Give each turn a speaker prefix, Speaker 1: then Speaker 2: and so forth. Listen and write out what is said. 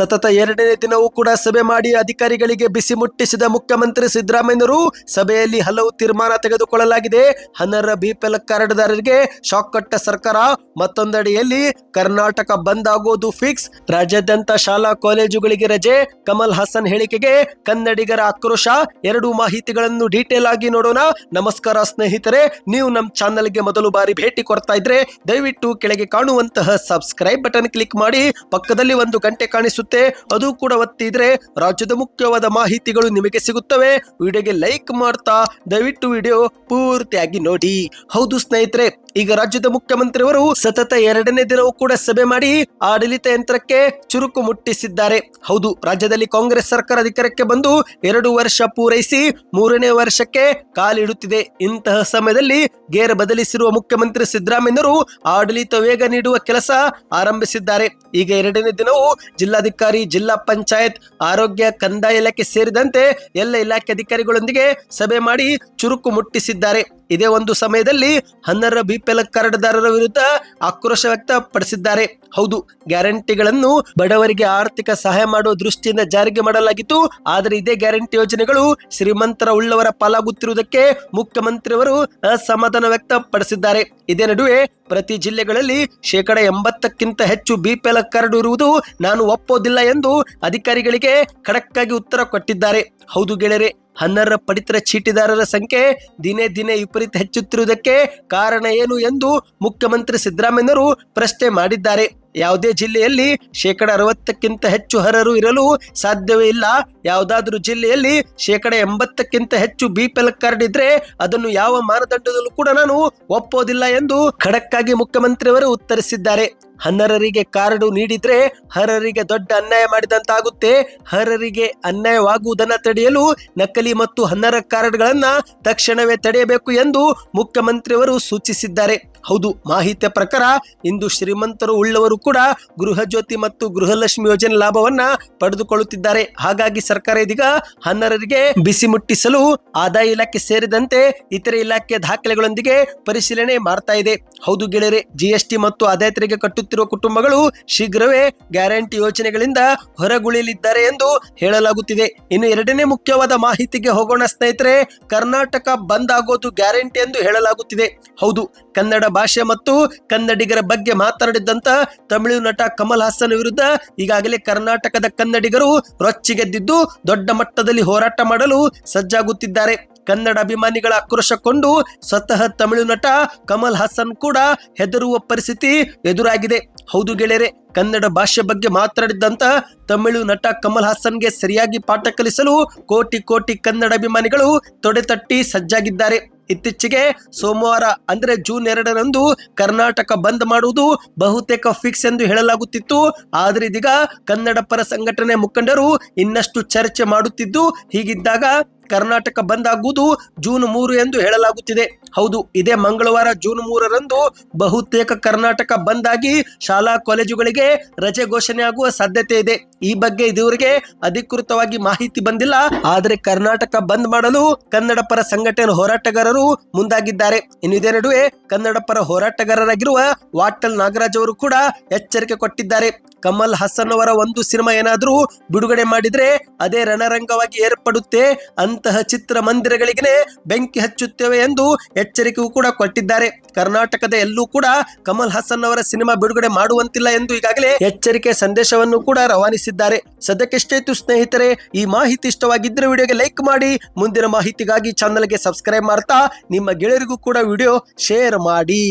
Speaker 1: ಸತತ ಎರಡನೇ ದಿನವೂ ಕೂಡ ಸಭೆ ಮಾಡಿ ಅಧಿಕಾರಿಗಳಿಗೆ ಬಿಸಿ ಮುಟ್ಟಿಸಿದ ಮುಖ್ಯಮಂತ್ರಿ ಸಿದ್ದರಾಮಯ್ಯರು ಸಭೆಯಲ್ಲಿ ಹಲವು ತೀರ್ಮಾನ ತೆಗೆದುಕೊಳ್ಳಲಾಗಿದೆ. ಹನ್ನರ ಬಿಪಿಎಲ್ ಕಾರ್ಡ್ದಾರರಿಗೆ ಶಾಕ್ ಕಟ್ಟ ಸರ್ಕಾರ, ಮತ್ತೊಂದೆಡೆಯಲ್ಲಿ ಕರ್ನಾಟಕ ಬಂದ್ ಆಗೋದು ಫಿಕ್ಸ್. ರಾಜ್ಯಾದ್ಯಂತ ಶಾಲಾ ಕಾಲೇಜುಗಳಿಗೆ ರಜೆ. ಕಮಲ್ ಹಾಸನ್ ಹೇಳಿಕೆಗೆ ಕನ್ನಡಿಗರ ಆಕ್ರೋಶ. ಎರಡು ಮಾಹಿತಿಗಳನ್ನು ಡೀಟೇಲ್ ಆಗಿ ನೋಡೋಣ. ನಮಸ್ಕಾರ ಸ್ನೇಹಿತರೆ, ನೀವು ನಮ್ಮ ಚಾನಲ್ಗೆ ಮೊದಲು ಬಾರಿ ಭೇಟಿ ಕೊಡ್ತಾ ಇದ್ರೆ ದಯವಿಟ್ಟು ಕೆಳಗೆ ಕಾಣುವಂತಹ ಸಬ್ಸ್ಕ್ರೈಬ್ ಬಟನ್ ಕ್ಲಿಕ್ ಮಾಡಿ. ಪಕ್ಕದಲ್ಲಿ ಒಂದು ಗಂಟೆ ಕಾಣಿಸುತ್ತೆ. ಅದು ಕೂಡ ಒತ್ತಿದ್ರೆ ರಾಜ್ಯದ ಮುಖ್ಯವಾದ ಮಾಹಿತಿಗಳು ನಿಮಗೆ ಸಿಗುತ್ತವೆ. ವಿಡಿಯೋಗೆ ಲೈಕ್ ಮಾಡ್ತಾ, ದಯವಿಟ್ಟು ವಿಡಿಯೋ ಪೂರ್ತಿಯಾಗಿ ನೋಡಿ. ಹೌದು ಸ್ನೇಹಿತರೆ, ಈಗ ರಾಜ್ಯದ ಮುಖ್ಯಮಂತ್ರಿಯವರು ಸತತ ಎರಡನೇ ದಿನವೂ ಕೂಡ ಸಭೆ ಮಾಡಿ ಆಡಳಿತ ಯಂತ್ರಕ್ಕೆ ಚುರುಕು ಮುಟ್ಟಿಸಿದ್ದಾರೆ. ಹೌದು, ರಾಜ್ಯದಲ್ಲಿ ಕಾಂಗ್ರೆಸ್ ಸರ್ಕಾರ ಅಧಿಕಾರಕ್ಕೆ ಬಂದು ಎರಡು ವರ್ಷ ಪೂರೈಸಿ ಮೂರನೇ ವರ್ಷಕ್ಕೆ ಕಾಲಿಡುತ್ತಿದೆ. ಇಂತಹ ಸಮಯದಲ್ಲಿ ಗೇರ್ ಬದಲಿಸಿರುವ ಮುಖ್ಯಮಂತ್ರಿ ಸಿದ್ದರಾಮಯ್ಯರು ಆಡಳಿತ ವೇಗ ನೀಡುವ ಕೆಲಸ ಆರಂಭಿಸಿದ್ದಾರೆ. ಈಗ ಎರಡನೇ ದಿನವೂ ಜಿಲ್ಲಾಧಿಕಾರಿ ಜಿಲ್ಲಾ ಪಂಚಾಯತ್ ಆರೋಗ್ಯ ಕಂದಾಯ ಇಲಾಖೆ ಸೇರಿದಂತೆ ಎಲ್ಲ ಇಲಾಖೆ ಅಧಿಕಾರಿಗಳೊಂದಿಗೆ ಸಭೆ ಮಾಡಿ ಚುರುಕು ಮುಟ್ಟಿಸಿದ್ದಾರೆ. ಇದೇ ಒಂದು ಸಮಯದಲ್ಲಿ ಹನ್ನರ ಬಿಪಿಎಲ್ ಕಾರ್ಡ್ದಾರರ ವಿರುದ್ಧ ಆಕ್ರೋಶ ವ್ಯಕ್ತಪಡಿಸಿದ್ದಾರೆ. ಹೌದು, ಗ್ಯಾರಂಟಿಗಳನ್ನು ಬಡವರಿಗೆ ಆರ್ಥಿಕ ಸಹಾಯ ಮಾಡುವ ದೃಷ್ಟಿಯಿಂದ ಜಾರಿಗೆ ಮಾಡಲಾಗಿತ್ತು. ಆದರೆ ಇದೇ ಗ್ಯಾರಂಟಿ ಯೋಜನೆಗಳು ಶ್ರೀಮಂತರ ಉಳ್ಳವರ ಪಾಲಾಗುತ್ತಿರುವುದಕ್ಕೆ ಮುಖ್ಯಮಂತ್ರಿಯವರು ಅಸಮಾಧಾನ ವ್ಯಕ್ತಪಡಿಸಿದ್ದಾರೆ. ಇದೇ ನಡುವೆ ಪ್ರತಿ ಜಿಲ್ಲೆಗಳಲ್ಲಿ ಶೇಕಡ ಎಂಬತ್ತಕ್ಕಿಂತ ಹೆಚ್ಚು ಬಿಪಿಎಲ್ ಕಾರ್ಡ್ ಇರುವುದು ನಾನು ಒಪ್ಪೋದಿಲ್ಲ ಎಂದು ಅಧಿಕಾರಿಗಳಿಗೆ ಖಡಕ್ಕಾಗಿ ಉತ್ತರ ಕೊಟ್ಟಿದ್ದಾರೆ. ಹೌದು ಗೆಳೆಯರೆ ಹನ್ನರ ಪಡಿತರ ಚೀಟಿದಾರರ ಸಂಖ್ಯೆ ದಿನೇ ದಿನೇ ವಿಪರೀತ ಹೆಚ್ಚುತ್ತಿರುವುದಕ್ಕೆ ಕಾರಣ ಏನು ಎಂದು ಮುಖ್ಯಮಂತ್ರಿ ಸಿದ್ದರಾಮಯ್ಯರು ಪ್ರಶ್ನೆ ಮಾಡಿದ್ದಾರೆ. ಯಾವುದೇ ಜಿಲ್ಲೆಯಲ್ಲಿ ಶೇಕಡ ಅರವತ್ತಕ್ಕಿಂತ ಹೆಚ್ಚು ಹರರು ಇರಲು ಸಾಧ್ಯವೇ ಇಲ್ಲ. ಯಾವುದಾದ್ರೂ ಜಿಲ್ಲೆಯಲ್ಲಿ ಶೇಕಡ ಎಂಬತ್ತಕ್ಕಿಂತ ಹೆಚ್ಚು ಬಿಪಿಎಲ್ ಕಾರ್ಡ್ ಇದ್ರೆ ಅದನ್ನು ಯಾವ ಮಾನದಂಡದಲ್ಲೂ ಕೂಡ ನಾನು ಒಪ್ಪೋದಿಲ್ಲ ಎಂದು ಖಡಕ್ಕಾಗಿ ಮುಖ್ಯಮಂತ್ರಿಯವರು ಉತ್ತರಿಸಿದ್ದಾರೆ. ಹನ್ನರರಿಗೆ ಕಾರ್ಡು ನೀಡಿದ್ರೆ ಹರರಿಗೆ ದೊಡ್ಡ ಅನ್ಯಾಯ ಮಾಡಿದಂತಾಗುತ್ತೆ. ಹರರಿಗೆ ಅನ್ಯಾಯವಾಗುವುದನ್ನು ತಡೆಯಲು ನಕಲಿ ಮತ್ತು ಹನ್ನರ ಕಾರ್ಡ್ಗಳನ್ನ ತಕ್ಷಣವೇ ತಡೆಯಬೇಕು ಎಂದು ಮುಖ್ಯಮಂತ್ರಿಯವರು ಸೂಚಿಸಿದ್ದಾರೆ. ಹೌದು, ಮಾಹಿತಿಯ ಪ್ರಕಾರ ಇಂದು ಶ್ರೀಮಂತರು ಉಳ್ಳವರು ಕೂಡ ಗೃಹಜ್ಯೋತಿ ಮತ್ತು ಗೃಹಲಕ್ಷ್ಮಿ ಯೋಜನೆ ಲಾಭವನ್ನ ಪಡೆದುಕೊಳ್ಳುತ್ತಿದ್ದಾರೆ. ಹಾಗಾಗಿ ಸರ್ಕಾರ ಇದೀಗ ಹನ್ನರರಿಗೆ ಬಿಸಿ ಮುಟ್ಟಿಸಲು ಆದಾಯ ಇಲಾಖೆ ಸೇರಿದಂತೆ ಇತರೆ ಇಲಾಖೆ ದಾಖಲೆಗಳೊಂದಿಗೆ ಪರಿಶೀಲನೆ ಮಾಡ್ತಾ ಇದೆ. ಹೌದು ಗೆಳೆಯರೆ ಜಿಎಸ್ಟಿ ಮತ್ತು ಆದಾಯ ತೆರಿಗೆ ಕಟ್ಟುತ್ತಿರುವ ಕುಟುಂಬಗಳು ಶೀಘ್ರವೇ ಗ್ಯಾರಂಟಿ ಯೋಜನೆಗಳಿಂದ ಹೊರಗುಳಿಯಲಿದ್ದಾರೆ ಎಂದು ಹೇಳಲಾಗುತ್ತಿದೆ. ಇನ್ನು ಎರಡನೇ ಮುಖ್ಯವಾದ ಮಾಹಿತಿಗೆ ಹೋಗೋಣ ಸ್ನೇಹಿತರೆ, ಕರ್ನಾಟಕ ಬಂದ್ ಆಗೋದು ಗ್ಯಾರಂಟಿ ಎಂದು ಹೇಳಲಾಗುತ್ತಿದೆ. ಹೌದು, ಕನ್ನಡ ಭಾಷೆ ಮತ್ತು ಕನ್ನಡಿಗರ ಬಗ್ಗೆ ಮಾತನಾಡಿದಂತ ತಮಿಳು ನಟ ಕಮಲ್ ಹಾಸನ್ ವಿರುದ್ಧ ಈಗಾಗಲೇ ಕರ್ನಾಟಕದ ಕನ್ನಡಿಗರು ರೊಚ್ಚಿಗೆದ್ದಿದ್ದು ದೊಡ್ಡ ಮಟ್ಟದಲ್ಲಿ ಹೋರಾಟ ಮಾಡಲು ಸಜ್ಜಾಗುತ್ತಿದ್ದಾರೆ. ಕನ್ನಡ ಅಭಿಮಾನಿಗಳ ಆಕ್ರೋಶಕೊಂಡು ಸ್ವತಃ ತಮಿಳು ನಟ ಕಮಲ್ ಹಾಸನ್ ಕೂಡ ಹೆದರುವ ಪರಿಸ್ಥಿತಿ ಎದುರಾಗಿದೆ. ಹೌದು ಗೆಳೆಯರೆ, ಕನ್ನಡ ಭಾಷೆ ಬಗ್ಗೆ ಮಾತನಾಡಿದ್ದಂತ ತಮಿಳು ನಟ ಕಮಲ್ ಹಾಸನ್ಗೆ ಸರಿಯಾಗಿ ಪಾಠ ಕಲಿಸಲು ಕೋಟಿ ಕೋಟಿ ಕನ್ನಡ ಅಭಿಮಾನಿಗಳು ತೊಡೆತಟ್ಟಿ ಸಜ್ಜಾಗಿದ್ದಾರೆ. ಇತ್ತೀಚೆಗೆ ಸೋಮವಾರ, ಅಂದ್ರೆ ಜೂನ್ ಎರಡರಂದು ಕರ್ನಾಟಕ ಬಂದ್ ಮಾಡುವುದು ಬಹುತೇಕ ಫಿಕ್ಸ್ ಎಂದು ಹೇಳಲಾಗುತ್ತಿತ್ತು. ಆದ್ರೆ ಇದೀಗ ಕನ್ನಡ ಪರ ಸಂಘಟನೆ ಮುಖಂಡರು ಇನ್ನಷ್ಟು ಚರ್ಚೆ ಮಾಡುತ್ತಿದ್ದು, ಹೀಗಿದ್ದಾಗ ಕರ್ನಾಟಕ ಬಂದ್ ಆಗುವುದು ಜೂನ್ ಮೂರು ಎಂದು ಹೇಳಲಾಗುತ್ತಿದೆ. ಹೌದು, ಇದೇ ಮಂಗಳವಾರ ಜೂನ್ ಮೂರರಂದು ಬಹುತೇಕ ಕರ್ನಾಟಕ ಬಂದ್ ಆಗಿ ಶಾಲಾ ಕಾಲೇಜುಗಳಿಗೆ ರಜೆ ಘೋಷಣೆ ಆಗುವ ಸಾಧ್ಯತೆ ಇದೆ. ಈ ಬಗ್ಗೆ ಇದುವರೆಗೆ ಅಧಿಕೃತವಾಗಿ ಮಾಹಿತಿ ಬಂದಿಲ್ಲ. ಆದರೆ ಕರ್ನಾಟಕ ಬಂದ್ ಮಾಡಲು ಕನ್ನಡ ಪರ ಸಂಘಟನೆ ಹೋರಾಟಗಾರರು ಮುಂದಾಗಿದ್ದಾರೆ. ಇನ್ನು ಇದೇ ನಡುವೆ ಕನ್ನಡ ಪರ ಹೋರಾಟಗಾರರಾಗಿರುವ ವಾಟಲ್ ನಾಗರಾಜ್ ಅವರು ಕೂಡ ಎಚ್ಚರಿಕೆ ಕೊಟ್ಟಿದ್ದಾರೆ. ಕಮಲ್ ಹಸನ್ ಅವರ ಒಂದು ಸಿನಿಮಾ ಏನಾದರೂ ಬಿಡುಗಡೆ ಮಾಡಿದರೆ ಅದೇ ರಣರಂಗವಾಗಿ ಏರ್ಪಡುತ್ತೆ. ಅಂತಹ ಚಿತ್ರಮಂದಿರಗಳಿಗೆ ಬೆಂಕಿ ಹಚ್ಚುತ್ತೇವೆ ಎಂದು ಎಚ್ಚರಿಕೆಯೂ ಕೂಡ ಕೊಟ್ಟಿದ್ದಾರೆ. ಕರ್ನಾಟಕದ ಎಲ್ಲೂ ಕೂಡ ಕಮಲ್ ಹಸನ್ ಅವರ ಸಿನಿಮಾ ಬಿಡುಗಡೆ ಮಾಡುವಂತಿಲ್ಲ ಎಂದು ಈಗಾಗಲೇ ಎಚ್ಚರಿಕೆ ಸಂದೇಶವನ್ನು ಕೂಡ ರವಾನಿಸಿದ್ದಾರೆ. ಸದ್ಯಕ್ಕೆಷ್ಟಾಯ್ತು ಸ್ನೇಹಿತರೆ, ಈ ಮಾಹಿತಿ ಇಷ್ಟವಾಗಿದ್ದರೆ ವಿಡಿಯೋಗೆ ಲೈಕ್ ಮಾಡಿ, ಮುಂದಿನ ಮಾಹಿತಿಗಾಗಿ ಚಾನಲ್ಗೆ ಸಬ್ಸ್ಕ್ರೈಬ್ ಮಾಡ್ತಾ, ನಿಮ್ಮ ಗೆಳೆಯರಿಗೂ ಕೂಡ ವಿಡಿಯೋ ಶೇರ್ ಮಾಡಿ.